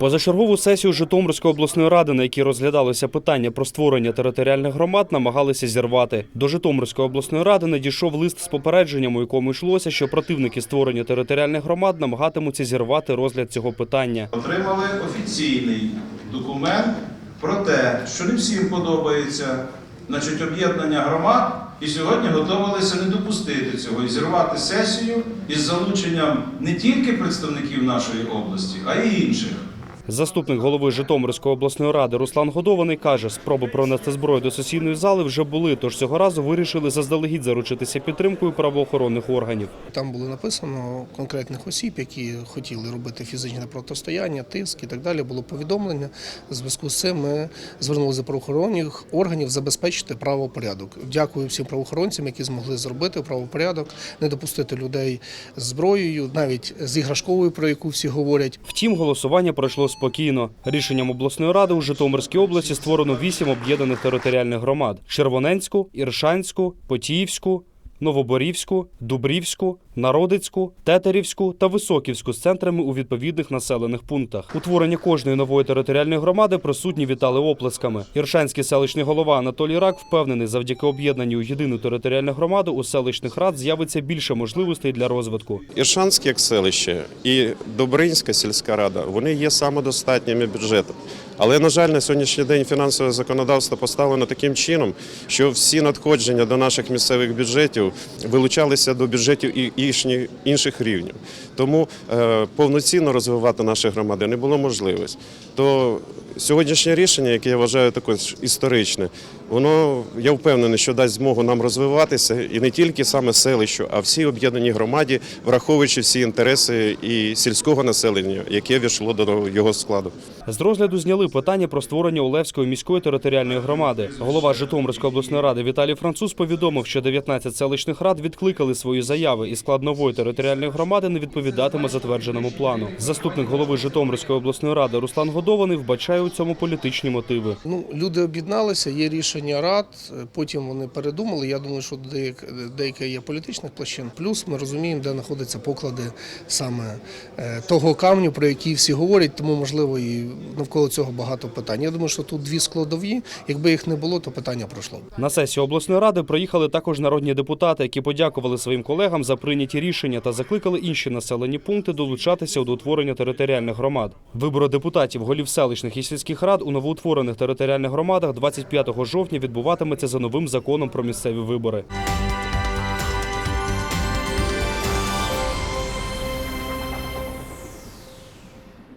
Позачергову сесію Житомирської обласної ради, на якій розглядалося питання про створення територіальних громад, намагалися зірвати. До Житомирської обласної ради надійшов лист з попередженням, у якому йшлося, що противники створення територіальних громад намагатимуться зірвати розгляд цього питання. Отримали офіційний документ про те, що не всім подобається значить, об'єднання громад, і сьогодні готувалися не допустити цього і зірвати сесію із залученням не тільки представників нашої області, а й інших. Заступник голови Житомирської обласної ради Руслан Годований каже, спроби пронести зброю до сесійної зали вже були, тож цього разу вирішили заздалегідь заручитися підтримкою правоохоронних органів. Там було написано конкретних осіб, які хотіли робити фізичне протистояння, тиск і так далі. Було повідомлення. В зв'язку з цим ми звернулися до правоохоронних органів забезпечити правопорядок. Дякую всім правоохоронцям, які змогли зробити правопорядок, не допустити людей з зброєю, навіть з іграшковою, про яку всі говорять. Втім, голосування пройшло спокійно. Рішенням обласної ради у Житомирській області створено вісім об'єднаних територіальних громад: Червоненську, Іршанську, Потіївську. Новоборівську, Дубрівську, Народицьку, Тетерівську та Високівську з центрами у відповідних населених пунктах. Утворення кожної нової територіальної громади присутні вітали оплесками. Іршанський селищний голова Анатолій Рак впевнений, завдяки об'єднанню у єдину територіальну громаду у селищних рад з'явиться більше можливостей для розвитку. Іршанське як селище і Добринська сільська рада вони є самодостатніми бюджетом. Але, на жаль, на сьогоднішній день фінансове законодавство поставлено таким чином, що всі надходження до наших місцевих бюджетів вилучалися до бюджетів і інших- рівнів. Тому е, повноцінно розвивати наші громади не було можливості. То сьогоднішнє рішення, яке я вважаю також історичне, воно я впевнений, що дасть змогу нам розвиватися і не тільки саме селищу, а всій об'єднаній громаді, враховуючи всі інтереси і сільського населення, яке війшло до його складу. З розгляду зняли питання про створення Олевської міської територіальної громади. Голова Житомирської обласної ради Віталій Француз повідомив, що 19 селищних рад відкликали свої заяви, і склад нової територіальної громади не відповідатиме затвердженому плану. Заступник голови Житомирської обласної ради Руслан Годований вбачає у цьому політичні мотиви. Ну, люди об'єдналися, є рішення рад, потім вони передумали. Я думаю, що деяке є політичних площин. Плюс ми розуміємо, де знаходяться поклади саме е, того камню, про який всі говорять, тому можливо і навколо цього багато питань. Я думаю, що тут дві складові. Якби їх не було, то питання пройшло. На сесію обласної ради приїхали також народні депутати, які подякували своїм колегам за прийняті рішення та закликали інші населені пункти долучатися до утворення територіальних громад. Вибори депутатів, голів селищних і сільських рад у новоутворених територіальних громадах 25 жовтня відбуватиметься за новим законом про місцеві вибори.